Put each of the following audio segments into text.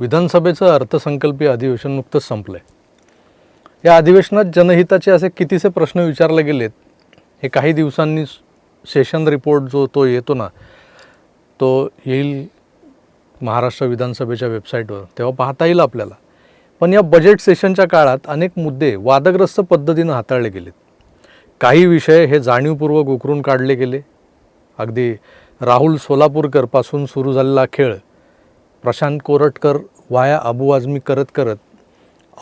विधानसभेचं अर्थसंकल्पीय अधिवेशन नुकतंच संपलं आहे या अधिवेशनात जनहिताचे असे कितीसे प्रश्न विचारले गेलेत हे काही दिवसांनी सेशन रिपोर्ट जो तो येतो ना तो येईल महाराष्ट्र विधानसभेच्या वेबसाईटवर तेव्हा पाहता येईल आपल्याला. पण या बजेट सेशनच्या काळात अनेक मुद्दे वादग्रस्त पद्धतीनं हाताळले गेलेत. काही विषय हे जाणीवपूर्वक उकरून काढले गेले. अगदी राहुल सोलापूरकरपासून सुरू झालेला खेळ प्रशांत कोरटकर वाया अबू आझमी करत करत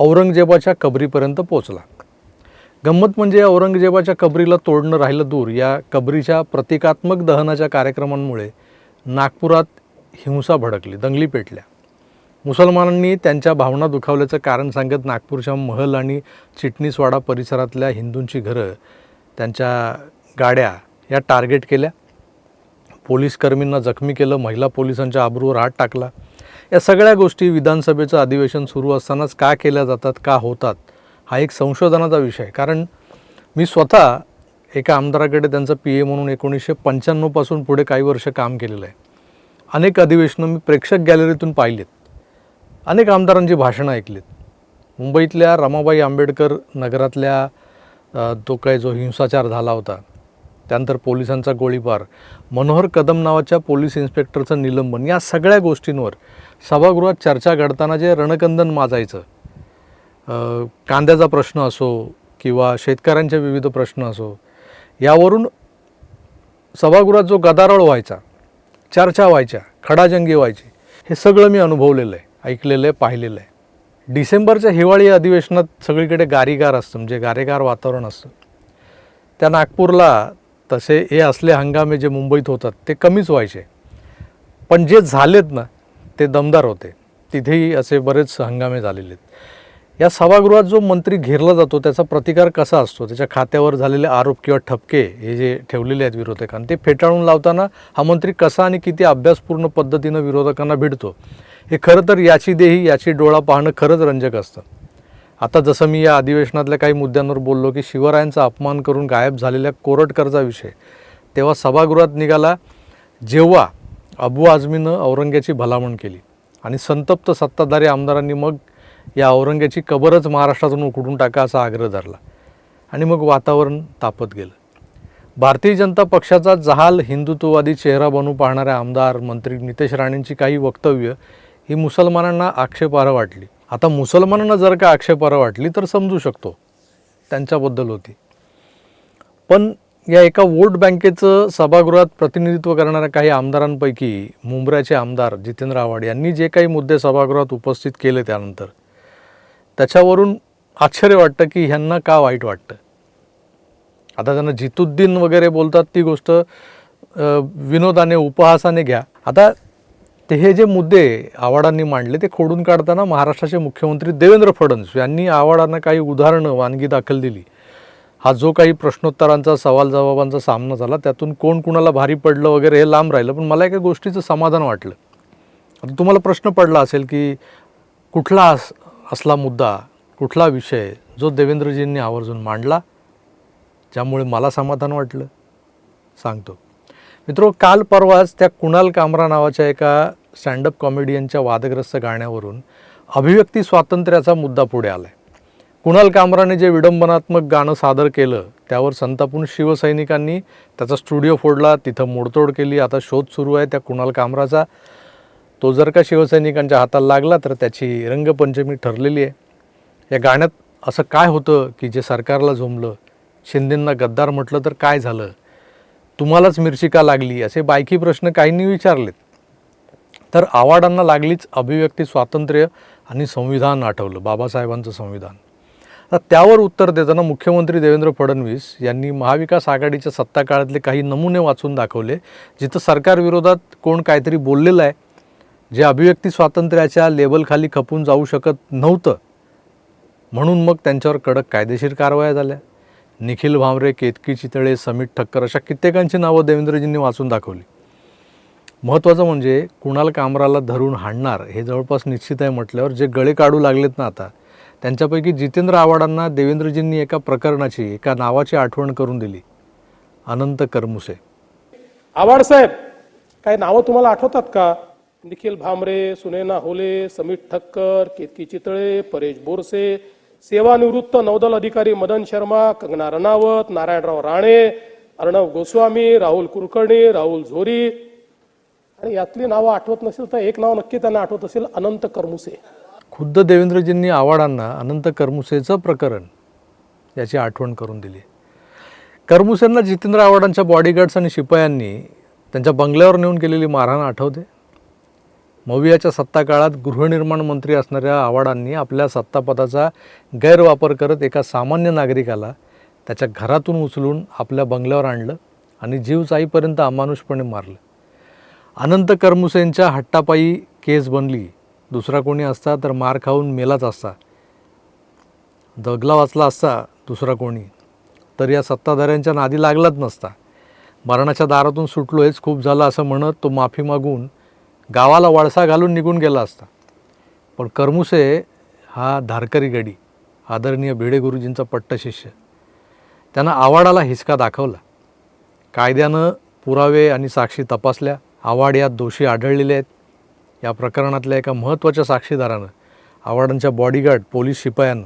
औरंगजेबाच्या कबरीपर्यंत पोचला गंमत म्हणजे औरंगजेबाच्या कबरीला तोडणं राहिलं दूर. या कबरीच्या प्रतिकात्मक दहनाच्या कार्यक्रमांमुळे नागपुरात हिंसा भडकली दंगली पेटल्या. मुसलमानांनी त्यांच्या भावना दुखावल्याचं कारण सांगत नागपूरच्या महल आणि चिटणीसवाडा परिसरातल्या हिंदूंची घरं त्यांच्या गाड्या या टार्गेट केल्या. पोलीसकर्मींना जखमी केलं महिला पोलिसांच्या आबरूवर हात टाकला. या सगळ्या गोष्टी विधानसभेचं अधिवेशन सुरू असतानाच का केल्या जातात का होतात हा एक संशोधनाचा विषय आहे. कारण मी स्वतः एका आमदाराकडे त्यांचा पी ए म्हणून एकोणीसशे पंच्याण्णवपासून पुढे काही वर्ष काम केलेलं आहे. अनेक अधिवेशनं मी प्रेक्षक गॅलरीतून पाहिलेत. अनेक आमदारांची भाषणं ऐकलीत. मुंबईतल्या रमाबाई आंबेडकर नगरातल्या तो काय जो हिंसाचार झाला होता त्यानंतर पोलिसांचा गोळीबार मनोहर कदम नावाच्या पोलीस इन्स्पेक्टरचं निलंबन या सगळ्या गोष्टींवर सभागृहात चर्चा घडताना जे रणकंदन माजायचं कांद्याचा प्रश्न असो किंवा शेतकऱ्यांचे विविध प्रश्न असो यावरून सभागृहात जो गदारोळ व्हायचा चर्चा व्हायच्या खडाजंगी व्हायची हे सगळं मी अनुभवलेलं आहे ऐकलेलं आहे पाहिलेलं आहे. डिसेंबरच्या हिवाळी अधिवेशनात सगळीकडे गारीगार असतं म्हणजे गारेगार वातावरण असतं. त्या नागपूरला तसे हे असले हंगामे जे मुंबईत होतात ते कमीच व्हायचे. पण जे झालेत ना ते दमदार होते. तिथेही असे बरेच हंगामे झालेले आहेत. या सभागृहात जो मंत्री घेरला जातो त्याचा प्रतिकार कसा असतो? त्याच्या खात्यावर झालेले आरोप किंवा ठपके हे जे ठेवलेले आहेत विरोधकांना ते फेटाळून लावताना हा मंत्री कसा आणि किती अभ्यासपूर्ण पद्धतीनं विरोधकांना भिडतो? हे खरं तर याची देही याची डोळा पाहणं खरंच रंजक असतं. आता जसं मी या अधिवेशनातल्या काही मुद्द्यांवर बोललो की शिवरायांचा अपमान करून गायब झालेल्या कोरटकरचा विषय तेव्हा सभागृहात निघाला जेव्हा अबू आझमीनं औरंग्याची भलामण केली आणि संतप्त सत्ताधारी आमदारांनी मग या औरंग्याची कबरच महाराष्ट्रातून उकडून टाका असा आग्रह धरला आणि मग वातावरण तापत गेलं. भारतीय जनता पक्षाचा जहाल हिंदुत्ववादी चेहरा बनू पाहणाऱ्या आमदार मंत्री नितेश राणेंची काही वक्तव्य ही मुसलमानांना आक्षेपार्ह वाटली. आता मुसलमानांना जर का आक्षेपार्ह वाटली तर समजू शकतो. त्यांच्याबद्दल होती. पण या एका वोट बँकेचं सभागृहात प्रतिनिधित्व करणाऱ्या काही आमदारांपैकी मुंबऱ्याचे आमदार जितेंद्र आव्हाड यांनी जे काही मुद्दे सभागृहात उपस्थित केले त्यानंतर त्याच्यावरून आश्चर्य वाटतं की ह्यांना का वाईट वाटतं. आता त्यांना जितुद्दीन वगैरे बोलतात ती गोष्ट विनोदाने उपहासाने घ्या. आता ते हे जे मुद्दे आव्हाडांनी मांडले ते खोडून काढताना महाराष्ट्राचे मुख्यमंत्री देवेंद्र फडणवीस यांनी आव्हाडांना काही उदाहरणं वानगी दाखल दिली. हा जो काही प्रश्नोत्तरांचा सवाल जबाबांचा सामना झाला त्यातून कोण कुणाला भारी पडलं वगैरे हे लांब राहिलं पण मला एका गोष्टीचं समाधान वाटलं. आता तुम्हाला प्रश्न पडला असेल की कुठला अस असला मुद्दा कुठला विषय जो देवेंद्रजींनी आवर्जून मांडला ज्यामुळे मला समाधान वाटलं? सांगतो. मित्रो काल परवाच त्या कुणाल कामरा नावाच्या एका स्टँडअप कॉमेडियनच्या वादग्रस्त गाण्यावरून अभिव्यक्ती स्वातंत्र्याचा मुद्दा पुढे आला आहे कुणाल कामराने जे विडंबनात्मक गाणं सादर केलं त्यावर संतापून शिवसैनिकांनी त्याचा स्टुडिओ फोडला तिथं मोडतोड केली आता शोध सुरू आहे त्या कुणाल कामराचा. तो जर का शिवसैनिकांच्या हाताला लागला तर त्याची रंगपंचमी ठरलेली आहे. या गाण्यात असं काय होतं की जे सरकारला झोंबलं शिंदेंना गद्दार म्हटलं तर काय झालं? तुम्हालाच मिरची का लागली असे बायकी प्रश्न काहींनी विचारलेत. तर आवाडांना लागलीच अभिव्यक्ती स्वातंत्र्य आणि संविधान आठवलं बाबासाहेबांचं संविधान. आता त्यावर उत्तर देताना मुख्यमंत्री देवेंद्र फडणवीस यांनी महाविकास आघाडीच्या सत्ता काळातले काही नमुने वाचून दाखवले जिथं सरकारविरोधात कोण काहीतरी बोललेलं आहे जे अभिव्यक्ती स्वातंत्र्याच्या लेबलखाली खपून जाऊ शकत नव्हतं. म्हणून मग त्यांच्यावर कडक कायदेशीर कारवाया झाल्या. निखिल भांबरे केतकी चितळे समीत ठक्कर अशा कित्येकांची नावं देवेंद्रजींनी वाचून दाखवली. महत्त्वाचं म्हणजे कुणाल कामराला धरून हाणणार हे जवळपास निश्चित आहे म्हटल्यावर जे गळे काढू लागलेत ना आता त्यांच्यापैकी जितेंद्र आव्हाडांना देवेंद्रजींनी एका प्रकरणाची एका नावाची आठवण करून दिली. अनंत करमुसे. आव्हाड साहेब काही नावं तुम्हाला आठवतात का? निखिल भांबरे सुनेना होले समीर ठक्कर केतकी चितळे परेश बोरसे सेवानिवृत्त नौदल अधिकारी मदन शर्मा कंगना रनावत नारायणराव राणे अर्णव गोस्वामी राहुल कुलकर्णी राहुल झोरी. आणि यातली नावं आठवत नसेल तर एक नाव नक्की त्यांना आठवत असेल अनंत करमुसे. खुद्द देवेंद्रजींनी आव्हाडांना अनंत करमुसेचं प्रकरण याची आठवण करून दिली. करमुसेंना जितेंद्र आव्हाडांच्या बॉडीगार्ड्स आणि शिपायांनी त्यांच्या बंगल्यावर नेऊन केलेली मारहाण आठवते? मवियाच्या सत्ता काळात गृहनिर्माण मंत्री असणाऱ्या आव्हाडांनी आपल्या सत्तापदाचा गैरवापर करत एका सामान्य नागरिकाला त्याच्या घरातून उचलून आपल्या बंगल्यावर आणलं आणि जीव जाईपर्यंत अमानुषपणे मारलं. अनंत करमुसेंच्या हट्टापायी केस बनली. दुसरा कोणी असता तर मार खाऊन मेलाच असता. दगला वाचला असता दुसरा कोणी. तर या सत्ताधाऱ्यांच्या नादी लागलाच नसता. मरणाच्या दारातून सुटलो हेच खूप झालं असं म्हणत तो माफी मागून गावाला वळसा घालून निघून गेला असता. पण करमुसे हा धारकरी गडी आदरणीय भिडे गुरुजींचा पट्टशिष्य त्यांना आवाडाला हिसका दाखवला. कायद्यानं पुरावे आणि साक्षी तपासल्या आवाड यात दोषी आढळलेले आहेत. या प्रकरणातल्या एका महत्त्वाच्या साक्षीदारानं आवाडांच्या बॉडीगार्ड पोलीस शिपायानं.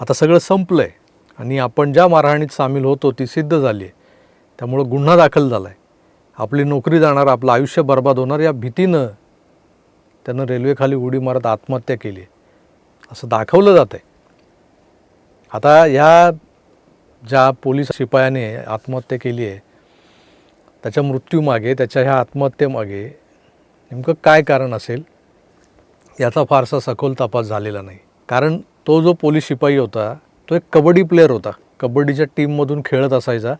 आता सगळं संपलं आहे आणि आपण ज्या मारहाणीत सामील होतो ती सिद्ध झाली आहे त्यामुळं गुन्हा दाखल झाला आहे आपली नोकरी जाणार आपलं आयुष्य बर्बाद होणार या भीतीनं त्यानं रेल्वेखाली उडी मारत आत्महत्या केली आहे. असं दाखवलं जात आहे आता ह्या ज्या पोलीस शिपायाने आत्महत्या केली आहे त्याच्या मृत्यूमागे त्याच्या ह्या आत्महत्येमागे नेमकं काय कारण असेल याचा फारसा सखोल तपास झालेला नाही. कारण तो जो पोलीस शिपाई होता तो एक कबड्डी प्लेअर होता. कबड्डीच्या टीममधून खेळत असायचा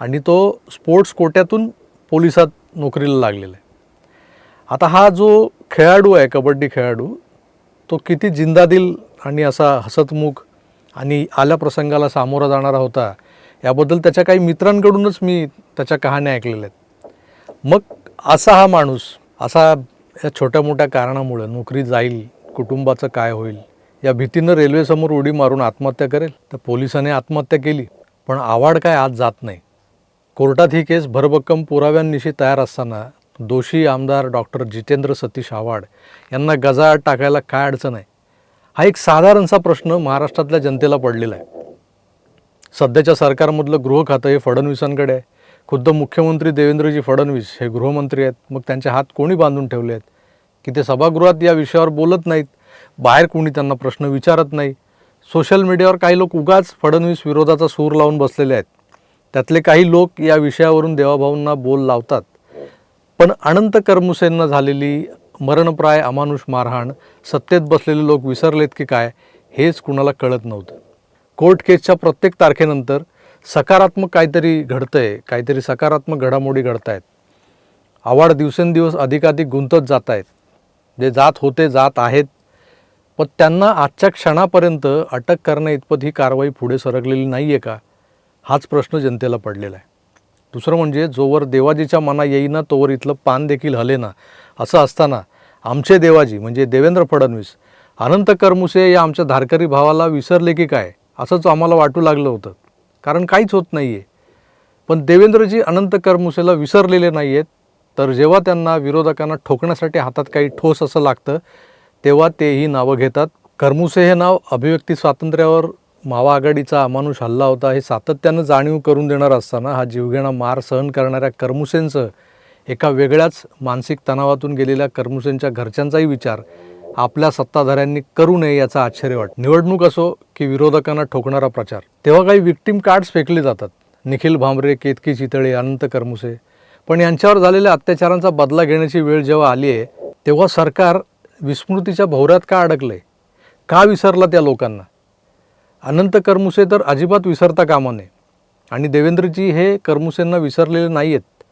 आणि तो स्पोर्ट्स कोट्यातून पोलिसात नोकरीला लागलेला आहे. आता हा जो खेळाडू आहे कबड्डी खेळाडू तो किती जिंदादिल आणि असा हसतमुख आणि आल्या प्रसंगाला सामोरा जाणारा होता याबद्दल त्याच्या काही मित्रांकडूनच मी त्याच्या कहाण्या ऐकलेल्या आहेत. मग असा हा माणूस असा या छोट्या मोठ्या कारणामुळं नोकरी जाईल कुटुंबाचं काय होईल या भीतीनं रेल्वेसमोर उडी मारून आत्महत्या करेल तर पोलिसाने आत्महत्या केली पण आवाड काय आज जात नाही. कोर्टात ही केस भरभक्कम पुराव्यांनिशी तयार असताना दोषी आमदार डॉक्टर जितेंद्र सतीश आव्हाड यांना गजाआड टाकायला काय अडचण आहे? हा एक साधारणसा प्रश्न महाराष्ट्रातल्या जनतेला पडलेला आहे. सध्याच्या सरकारमधलं गृह खातं हे फडणवीसांकडे आहे. खुद्द मुख्यमंत्री देवेंद्रजी फडणवीस हे गृहमंत्री आहेत. मग त्यांचे हात कोणी बांधून ठेवले आहेत? की ते सभागृहात या विषयावर बोलत नाहीत? बाहेर कोणी त्यांना प्रश्न विचारत नाही? सोशल मीडियावर काही लोक उगाच फडणवीस विरोधाचा सूर लावून बसलेले आहेत. त्यातले काही लोक या विषयावरून देवाभाऊंना बोल लावतात. पण अनंत करमुसेंना झालेली मरणप्राय अमानुष मारहाण सत्तेत बसलेले लोक विसरलेत की काय हेच कुणाला कळत नव्हतं. कोर्ट केसच्या प्रत्येक तारखेनंतर सकारात्मक काहीतरी घडतंय काहीतरी सकारात्मक घडामोडी घडत आहेत आवाड दिवसेंदिवस अधिकाधिक गुंतत जात आहेत जे जात होते जात आहेत. पण त्यांना आजच्या क्षणापर्यंत अटक करण्या इतपत ही कारवाई पुढे सरकलेली नाही आहे का? हाच प्रश्न जनतेला पडलेला आहे. दुसरं म्हणजे जोवर देवाजीच्या मना येईना तोवर इथलं पान देखील हलेना असं असताना आमचे देवाजी म्हणजे देवेंद्र फडणवीस अनंत करमुसे या आमच्या धारकरी भावाला विसरले की काय? असंच आम्हाला वाटू लागलं होतं. कारण काहीच होत नाही आहे पण देवेंद्रजी अनंत करमुसेला विसरलेले नाही आहेत तर जेव्हा त्यांना विरोधकांना ठोकण्यासाठी हातात काही ठोस असं लागतं तेव्हा तेही नावं घेतात. करमुसे हे नाव अभिव्यक्ती स्वातंत्र्यावर मावा आघाडीचा अमानुष हल्ला होता हे सातत्यानं जाणीव करून देणार असताना हा जीवघेणा मार सहन करणाऱ्या करमुसेंचं एका वेगळ्याच मानसिक तणावातून गेलेल्या करमुसेंच्या घरच्यांचाही विचार आपल्या सत्ताधाऱ्यांनी करू नये याचा आश्चर्य वाट निवडणूक असो की विरोधकांना ठोकणारा प्रचार. तेव्हा काही विक्टीम कार्ड्स फेकले जातात. निखिल भांबरे केतकी चितळे अनंत करमुसे. पण यांच्यावर झालेल्या अत्याचारांचा बदला घेण्याची वेळ जेव्हा आली आहे तेव्हा सरकार विस्मृतीच्या भोवऱ्यात का अडकलं आहे का विसरला त्या लोकांना? अनंत करमुसे तर अजिबात विसरता कामा नये आणि देवेंद्रजी हे करमुसेंना विसरलेले नाही आहेत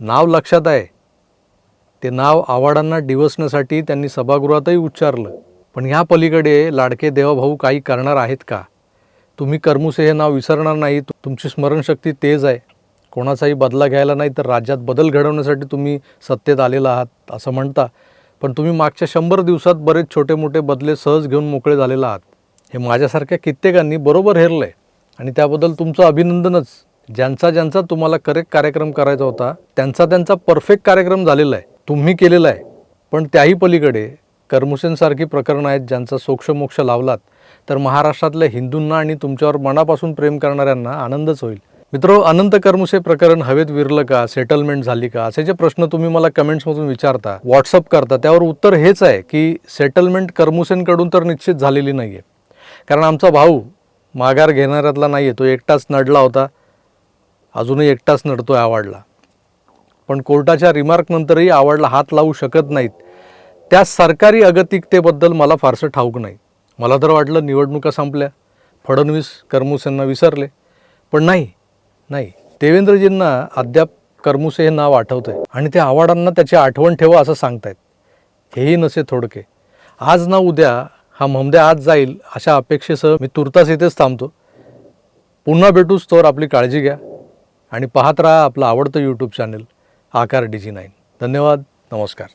नाव लक्षात आहे. ते नाव आव्हाडांना डिवसण्यासाठी त्यांनी सभागृहातही उच्चारलं. पण ह्या पलीकडे लाडके देवाभाऊ काही करणार आहेत का? तुम्ही करमुसे हे नाव विसरणार नाही. तुमची स्मरणशक्ती तेज आहे. कोणाचाही बदला घ्यायला नाही तर राज्यात बदल घडवण्यासाठी तुम्ही सत्तेत आलेला आहात असं म्हणता. पण तुम्ही मागच्या शंभर दिवसात बरेच छोटे मोठे बदले सहज घेऊन मोकळे झालेला आहात. हे माझ्यासारख्या कित्येकांनी बरोबर हेरलं आहे आणि त्याबद्दल तुमचं अभिनंदनच. ज्यांचा ज्यांचा तुम्हाला करेक्ट कार्यक्रम करायचा होता त्यांचा त्यांचा परफेक्ट कार्यक्रम झालेला आहे. तुम्ही केलेला आहे. पण त्याही पलीकडे कर्मुसेनसारखी प्रकरणं आहेत ज्यांचा सोक्षमोक्ष लावलात तर महाराष्ट्रातल्या हिंदूंना आणि तुमच्यावर मनापासून प्रेम करणाऱ्यांना आनंदच होईल. मित्र अनंत कर्मुसे प्रकरण हवेत विरलं का? सेटलमेंट झाली का? असे जे प्रश्न तुम्ही मला कमेंट्समधून विचारता व्हॉट्सअप करता त्यावर उत्तर हेच आहे की सेटलमेंट कर्मुसेनकडून तर निश्चित झालेली नाही आहे कारण आमचा भाऊ माघार घेणाऱ्यातला नाही आहे तो एकटाच नडला होता. अजूनही एकटाच नडतो आहे आवडला. पण कोर्टाच्या रिमार्कनंतरही आवडला हात लावू शकत नाहीत. त्या सरकारी अगतिकतेबद्दल मला फारसं ठाऊक नाही. मला तर वाटलं निवडणुका संपल्या. फडणवीस कर्मुसेंना विसरले. पण नाही नाही. देवेंद्रजींना अद्याप कर्मुसे हे नाव आहे आणि त्या आवाडांना त्याची आठवण ठेवा असं सांगतायत. हेही नसे थोडके. आज ना उद्या हा ममद्या आज जाईल अशा अपेक्षेसह मी तुर्तास इथेच थांबतो. पुन्हा भेटूच तोवर आपली काळजी घ्या आणि पाहत राहा आपलं आवडतं YouTube channel Aakar D G nine. धन्यवाद नमस्कार.